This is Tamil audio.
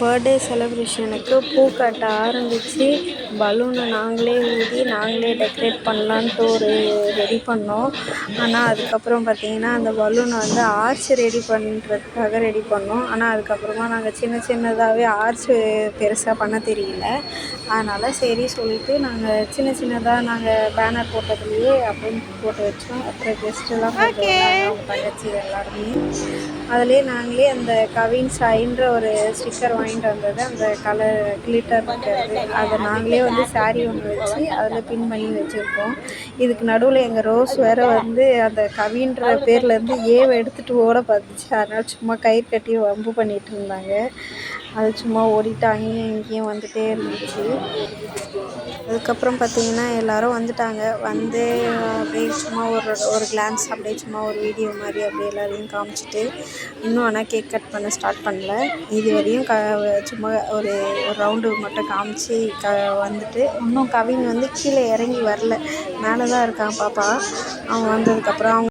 பர்த்டே செலிப்ரேஷனுக்கு பூ கட்ட ஆரம்பித்து பலூனை நாங்களே ஊதி நாங்களே டெக்கரேட் பண்ணலான்ட்டு ஒரு ரெடி பண்ணோம். ஆனால் அதுக்கப்புறம் பார்த்தீங்கன்னா அந்த பலூனை வந்து ஆர்ச் ரெடி பண்ணுறதுக்காக ரெடி பண்ணோம். ஆனால் அதுக்கப்புறமா நாங்கள் சின்ன சின்னதாகவே ஆர்ச் பெருசாக பண்ண தெரியல. அதனால் சரி சொல்லிட்டு நாங்கள் சின்ன சின்னதாக நாங்கள் பேனர் போட்டதுலேயே அப்படியே போட்டு வச்சோம். அப்புறம் கெஸ்ட்டெல்லாம் வந்தாங்க அவங்க தங்கச்சி எல்லாருமே. அதிலே நாங்களே அந்த கவின் சாயின்ற ஒரு ஸ்டிக்கர் வாங்கிட்டு வந்தது. அந்த கலர் கிளிட்டர் இருக்கிறது. அதை நாங்களே வந்து சாரீ ஒன்று வச்சு அதில் பின் பண்ணி வச்சுருக்கோம். இதுக்கு நடுவில் எங்கள் ரோஸ் வேறு வந்து அந்த கவின்ற பேர்லேருந்து ஏவை எடுத்துகிட்டு ஓட பார்த்துச்சு. அதனால் சும்மா கயிறு கட்டி வம்பு பண்ணிகிட்டு இருந்தாங்க. அது சும்மா ஓடிட்டு அங்கேயும் இங்கேயும் வந்துகிட்டே இருந்துச்சு. அதுக்கப்புறம் பார்த்தீங்கன்னா எல்லோரும் வந்துட்டாங்க. வந்து அப்படியே சும்மா ஒரு ஒரு கிளான்ஸ் அப்படியே சும்மா ஒரு வீடியோ மாதிரி அப்படியே எல்லாரையும் காமிச்சிட்டு இன்னும் ஆனால் கேக் கட் பண்ண ஸ்டார்ட் பண்ணல. இது வரையும் க சும்மா ஒரு ஒரு ரவுண்டு மட்டும் காமிச்சு க வந்துட்டு இன்னும் கவின் வந்து கீழே இறங்கி வரல. மேலே தான் இருக்கான் பாப்பா. அவன் வந்ததுக்கப்புறம் அவங்க